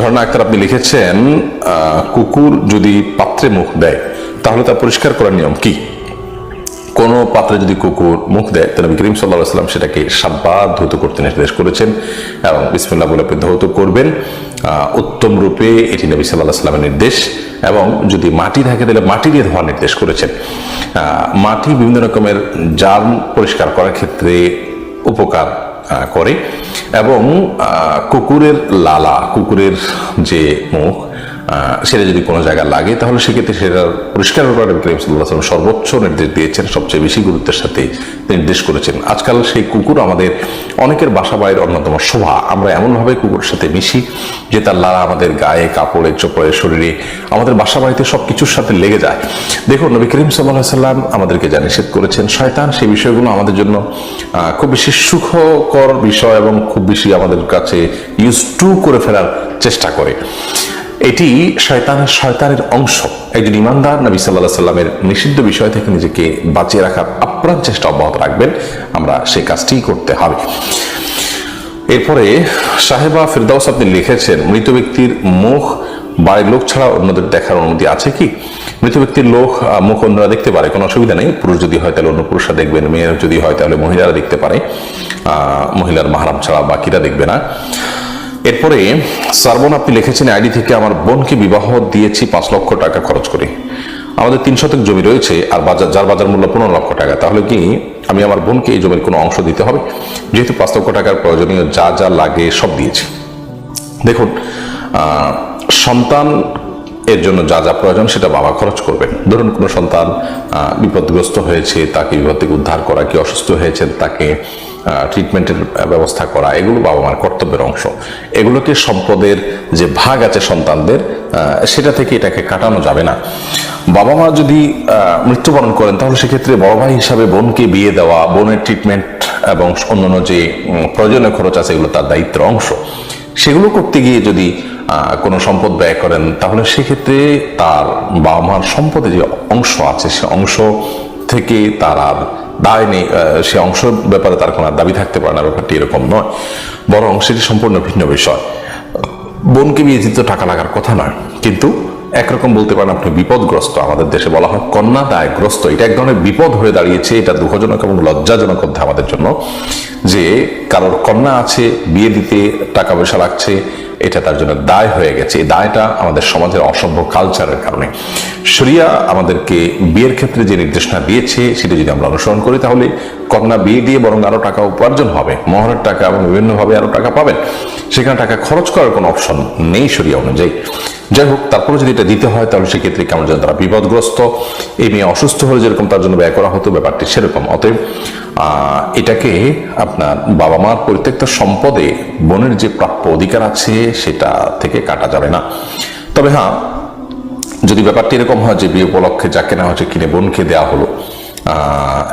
ঝর্ণা আক্তার আপনি লিখেছেন কুকুর যদি পাত্রে মুখ দেয়, তাহলে তা পরিষ্কার করার নিয়ম কি? কোনো পাত্রে যদি কুকুর মুখ দেয় তাহলে করিম সাল্লাহ সাল্লাম সেটাকে সাতবার ধৌত করতে নির্দেশ করেছেন এবং বিসমিল্লাহ বলে আপনি ধৌত করবেন। উত্তম রূপে এটি নবী সাল্লাহ সাল্লামের নির্দেশ এবং যদি মাটি থাকে, তাহলে মাটি দিয়ে ধোয়ার নির্দেশ করেছেন। মাটি বিভিন্ন রকমের জার্ম পরিষ্কার করার ক্ষেত্রে উপকার করে এবং কুকুরের লালা কুকুরের যে মুখ সেটা যদি কোনো জায়গায় লাগে, তাহলে সেক্ষেত্রে সেটা পরিষ্কার নবী করিম সাল্লাল্লাহু সর্বোচ্চ নির্দেশ দিয়েছেন, সবচেয়ে বেশি গুরুত্বের সাথে নির্দেশ করেছেন। আজকাল সেই কুকুর আমাদের অনেকের বাসা বাইরের অন্যতম শোভা। আমরা এমনভাবে কুকুরের সাথে মিশি যে তার লারা আমাদের গায়ে, কাপড়ে, চোপড়ে, শরীরে, আমাদের বাসা বাড়িতে সব কিছুর সাথে লেগে যায়। দেখুন, নবী করিম সাল্লাহ সাল্লাম আমাদেরকে যা নিষেধ করেছেন, শয়তান সেই বিষয়গুলো আমাদের জন্য খুব বেশি সুখকর বিষয় এবং খুব বেশি আমাদের কাছে ইউজ টু করে ফেলার চেষ্টা করে। এটি শয়তানের শয়তানের অংশ। একজন ইমানদার নবী সাল্লাহ সাল্লামের নিষিদ্ধ বিষয় থেকে নিজেকে বাঁচিয়ে রাখার আপ্রাণ চেষ্টা অব্যাহত রাখবেন। আমরা সেই কাজটিই করতে হবে। এরপরে সাহেবা ফিরদাউস আপনি লিখেছেন, মৃত ব্যক্তির মুখ, বাড়ির লোক ছাড়া অন্যদের দেখার অনুমতি আছে কি? মৃত ব্যক্তির লোক মুখ অন্যরা দেখতে পারে, কোনো অসুবিধা নেই। পুরুষ যদি হয় তাহলে অন্য পুরুষরা দেখবেন, মেয়ের যদি হয় তাহলে মহিলারা দেখতে পারে। মহিলার মাহারাম ছাড়া বাকিরা দেখবে না। এরপরে সারবন আপনি লিখেছেন, আইডি থেকে আমার বোনকে বিবাহ দিয়েছি পাঁচ লক্ষ টাকা খরচ করে। আমাদের তিন শতক জমি রয়েছে আর বাজার, যার বাজার মূল্য পনেরো লক্ষ টাকা। তাহলে কি আমি আমার বোনকে এই জমির কোনো অংশ দিতে হবে? যেহেতু পাঁচ লক্ষ টাকার প্রয়োজনীয় যা যা লাগে সব দিয়েছি। দেখুন সন্তান এর জন্য যা যা প্রয়োজন সেটা বাবা খরচ করবেন। ধরুন কোনো সন্তান বিপদগ্রস্ত হয়েছে, তাকে বিপদ থেকে উদ্ধার করা, কি অসুস্থ হয়েছেন, তাকে ট্রিটমেন্টের ব্যবস্থা করা, এগুলো বাবা মার কর্তব্যের অংশ। এগুলোকে সম্পদের যে ভাগ আছে সন্তানদের সেটা থেকে এটাকে কাটানো যাবে না। বাবা মা যদি মৃত্যুবরণ করেন, তাহলে সেক্ষেত্রে বড় ভাই হিসাবে বোনকে বিয়ে দেওয়া, বোনের ট্রিটমেন্ট এবং অন্যান্য যে প্রয়োজনীয় খরচ আছে, এগুলো তার দায়িত্বের অংশ। সেগুলো করতে গিয়ে যদি কোনো সম্পদ ব্যয় করেন, তাহলে সেক্ষেত্রে তার বাবা মার সম্পদে যে অংশ আছে, সে অংশ থেকে তার আর দায় নেই সে অংশ ব্যাপারে তার কোনো দাবি থাকতে পারে না, ব্যাপারটি এরকম নয়। বরং সেটি সম্পূর্ণ ভিন্ন বিষয়। বোনকে বিয়ে দিতে টাকা লাগার কথা নয়, কিন্তু একরকম বলতে পারেন আপনি বিপদগ্রস্ত, আমাদের দেশে বলা হয় কন্যা দায়গ্রস্ত এটা এক ধরনের বিপদ হয়ে দাঁড়িয়েছে, এটা দুঃখজনক এবং লজ্জাজনক অধ্যায় আমাদের জন্য যে কারোর কন্যা আছে, বিয়ে দিতে টাকা পয়সা লাগছে এটা তার জন্য দায় হয়ে গেছে। এই দায়টা আমাদের সমাজের অসভ্য কালচারের কারণে। শরিয়া আমাদেরকে বিয়ের ক্ষেত্রে যে নির্দেশনা দিয়েছে, সেটা যদি আমরা অনুসরণ করি, তাহলে কন্যা বিয়ে দিয়ে বরং আরও টাকা উপার্জন হবে। মহরের টাকা এবং বিভিন্নভাবে আরও টাকা পাবেন। সেখানে টাকা খরচ করার কোনো অপশন নেই শরিয়া অনুযায়ী। যাই হোক তারপরে যদি এটা দিতে হয়, তাহলে সেক্ষেত্রে কেমন যেন তারা বিপদগ্রস্ত। এই মেয়ে অসুস্থ হলে যেরকম তার জন্য ব্যয় করা হতো, ব্যাপারটি সেরকম। অতএব এটাকে আপনার বাবা মার পরিত্যক্ত সম্পদে বোনের যে প্রাপ্য অধিকার আছে সেটা থেকে কাটা যাবে না। তবে হ্যাঁ যদি ব্যাপারটি এরকম হয় যে বিয়ে উপলক্ষে যা কেনা হচ্ছে কিনে বোনকে দেওয়া হলো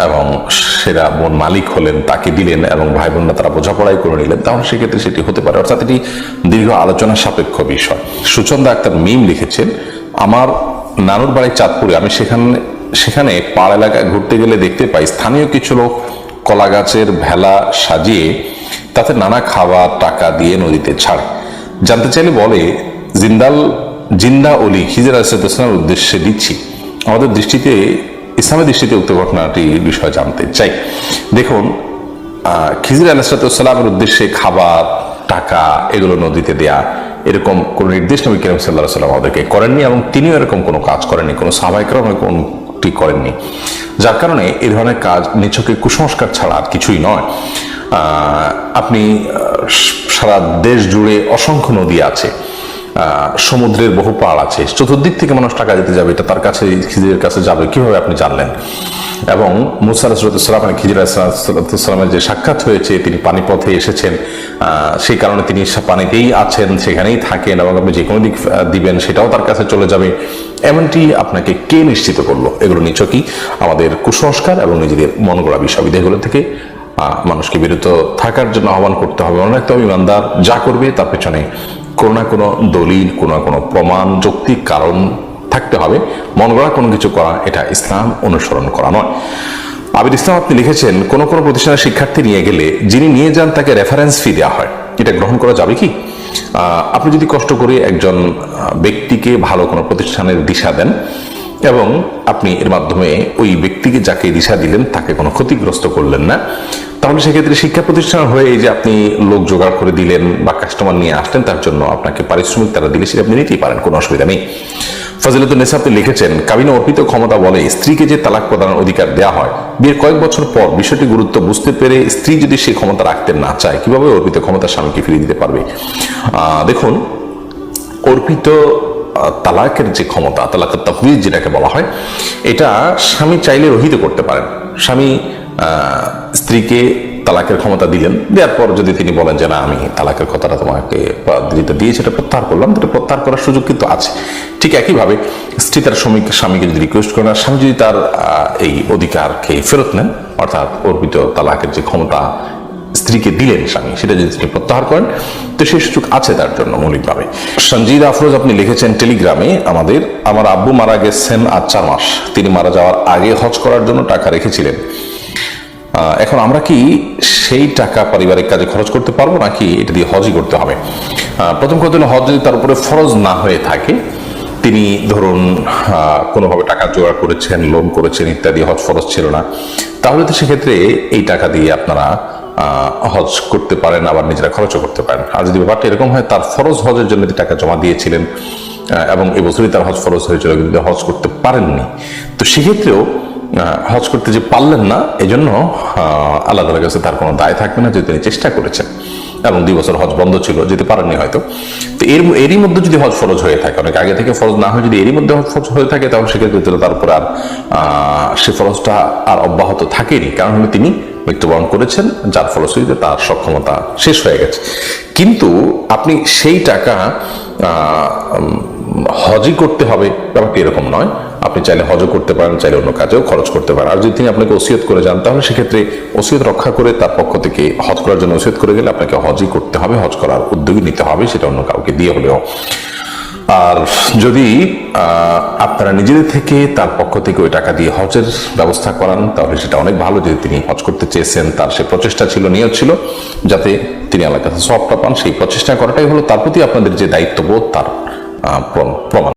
এবং সেরা বোন মালিক হলেন, তাকে দিলেন এবং ভাই বোনরা তারা বোঝাপড়াই করে নিলেন, তাহলে সেক্ষেত্রে সেটি হতে পারে। অর্থাৎ এটি দীর্ঘ আলোচনা সাপেক্ষ বিষয়। সুচন্দা আক্তার মিম লিখেছেন, আমার নানুর বাড়ি চাঁদপুরে, আমি সেখানে সেখানে পাড় এলাকায় ঘুরতে গেলে দেখতে পাই স্থানীয় কিছু লোক কলা গাছের ভেলা সাজিয়ে তাতে নানা খাবার টাকা দিয়ে নদীতে ছাড়ে। জানতে চাইলে বলে, জিন্দাল, জিন্দা অলি হিজর আসাদের উদ্দেশ্যে দিচ্ছি। আমাদের দৃষ্টিতে, ইসলামের দৃষ্টিতে উক্ত ঘটনাটি বিষয় জানতে চাই। দেখুন খিজির আলাহিসাল্লামের উদ্দেশ্যে খাবার, টাকা, এগুলো নদীতে দেয়া, এরকম কোনো নির্দেশ নবী করিম সাল্লাহ সাল্লাম আমাদেরকে করেননি এবং তিনিও এরকম কোনো কাজ করেননি, কোনো সাহাবাহিকরাও কোনটি করেননি। যার কারণে এই ধরনের কাজ নিছকে কুসংস্কার ছাড়া আর কিছুই নয়। আপনি সারা দেশ জুড়ে অসংখ্য নদী আছে সমুদ্রের বহু পাড় আছে, চতুর্দিক থেকে মানুষ টাকা দিতে যাবে, এটা তার কাছে খিজিরের কাছে যাবে, কীভাবে আপনি জানলেন? এবং মুসা রাসুলাম মানে খিজির সালামের যে সাক্ষাৎ হয়েছে, তিনি পানিপথে এসেছেন সেই কারণে তিনি পানিতেই আছেন, সেখানেই থাকেন, এবং আপনি যে কোনো দিক দিবেন, সেটাও তার কাছে চলে যাবে। এমনটি আপনাকে কে নিশ্চিত করল? এগুলো নিছকই আমাদের কুসংস্কার এবং নিজেদের মন গড়া বিষয়বিধাগুলো থেকে মানুষকে বিরত থাকার জন্য আহ্বান করতে হবে। মনে রাখতে হবে ইমানদার যা করবে তার পেছনে কোনো না কোনো দলিল, কোনো না কোনো প্রমাণ, যৌক্তিক কারণ থাকতে হবে। মন গড়া কোনো কিছু করা, এটা ইসলাম অনুসরণ করা নয়। আবির ইসলাম আপনি লিখেছেন, কোনো কোনো প্রতিষ্ঠানের শিক্ষার্থী নিয়ে গেলে যিনি নিয়ে যান তাকে রেফারেন্স ফি দেওয়া হয়। এটা গ্রহণ করা যাবে কি? আপনি যদি কষ্ট করে একজন ব্যক্তিকে ভালো কোনো প্রতিষ্ঠানের দিশা দেন এবং আপনি এর মাধ্যমে ওই ব্যক্তিকে যাকে দিশা দিলেন তাকে কোনো ক্ষতিগ্রস্ত করলেন না। তাহলে সেক্ষেত্রে শিক্ষা প্রতিষ্ঠান হয়ে যে আপনি লোক জোগাড় করে দিলেন বা কাস্টমার নিয়ে আসলেন, তার জন্য আপনাকে পারিশ্রমিক তারা দিলে সেটা আপনি নিতেই পারেন, কোনো অসুবিধা নেই। ফজিলতুল আপনি লিখেছেন, কাবিনে অর্পিত ক্ষমতা বলে স্ত্রীকে যে তালাক প্রদানের অধিকার দেওয়া হয়, বিয়ের কয়েক বছর পর বিষয়টি গুরুত্ব বুঝতে পেরে স্ত্রী যদি সেই ক্ষমতা রাখতে না চায়, কীভাবে অর্পিত ক্ষমতা স্বামীকে ফিরিয়ে দিতে পারবে? দেখুন, অর্পিত তালাকের যে ক্ষমতা তালাকের তফবিজ যেটাকে বলা হয়, এটা স্বামী চাইলে রহিত করতে পারেন। স্বামী স্ত্রীকে তালাকের ক্ষমতা দিলেন, দেওয়ার পর যদি তিনি বলেন যে, না, আমি তালাকের কথাটা তোমাকে যেটা দিয়েছে সেটা প্রত্যাহার করলাম সেটা প্রত্যাহার করার সুযোগ কিন্তু আছে। ঠিক একইভাবে স্ত্রী তার স্বামীকে স্বামীকে যদি রিকোয়েস্ট করেন, আর স্বামী যদি তার এই অধিকারকে ফেরত নেন, অর্থাৎ অর্পিত তালাকের যে ক্ষমতা স্ত্রীকে দিলেন স্বামী, সেটা যদি তিনি প্রত্যাহার করেন, তো সেই সুযোগ আছে তার জন্য মৌলিকভাবে। সঞ্জিদ আফরোজ, আপনি লিখেছেন টেলিগ্রামে আমাদের, আমার আব্বু মারা গেছেন আজ চার মাস। তিনি মারা যাওয়ার আগে হজ করার জন্য টাকা রেখেছিলেন। এখন আমরা কি সেই টাকা পারিবারিক কাজে খরচ করতে পারব, নাকি এটা দিয়ে হজই করতে হবে? প্রথম কথা হজ যদি তার উপরে ফরজ না হয়ে থাকে, তিনি ধরুন কোনোভাবে টাকা জোগাড় করেছেন, লোন করেছেন ইত্যাদি, হজ ফরজ ছিল না, তাহলে তো সেক্ষেত্রে এই টাকা দিয়ে আপনারা হজ করতে পারেন, আবার নিজেরা খরচও করতে পারেন। আর যদি ব্যাপারটা এরকম হয়, তার ফরজ হজের জন্য টাকা জমা দিয়েছিলেন এবং এবছরই তার হজ ফরজ হয়েছিল, কিন্তু হজ করতে পারেননি। তো সেক্ষেত্রেও হজ করতে যে পারলেন না এই জন্য আল্লাহ তালার কাছে তার কোনো দায় থাকবে না যে তিনি চেষ্টা করেছেন। এবং দুই বছর হজ বন্ধ ছিল, যেতে পারেননি হয়তো। তো এর, এরই মধ্যে যদি হজ ফরজ হয়ে থাকে, অনেক আগে থেকে ফরজ না হয়ে যদি এরই মধ্যে হজ ফরজ হয়ে থাকে, তাহলে সেক্ষেত্রে তো তার উপর আর সে ফরজটা আর অব্যাহত থাকেনি। কারণ হলো তিনি মৃত্যুবরণ করেছেন, যার ফলশ্রুতিতে তার সক্ষমতা শেষ হয়ে গেছে। কিন্তু আপনি সেই টাকা হজই করতে হবে, ব্যাপারটি এরকম নয়। আপনি চাইলে হজও করতে পারেন, চাইলে অন্য কাজেও খরচ করতে পারেন। আর যদি তিনি আপনাকে ওসিয়ত করে যান, তাহলে সেক্ষেত্রে ওসিয়ত রক্ষা করে তার পক্ষ থেকে হজ করার জন্য ওসিয়ত করে গেলে আপনাকে হজই করতে হবে, হজ করার উদ্যোগী নিতে হবে, সেটা অন্য কাউকে দিয়ে হলেও। আর যদি আপনারা নিজেদের থেকে তার পক্ষ থেকে ওই টাকা দিয়ে হজের ব্যবস্থা করান, তাহলে সেটা অনেক ভালো যদি তিনি হজ করতে চেয়েছেন, তার সে প্রচেষ্টা ছিল, নিয়ত ছিল, যাতে তিনি আল্লাহ কাছে সবটা পান, সেই প্রচেষ্টা করাটাই হলো তার প্রতি আপনাদের যে দায়িত্ববোধ, তার প্রমাণ।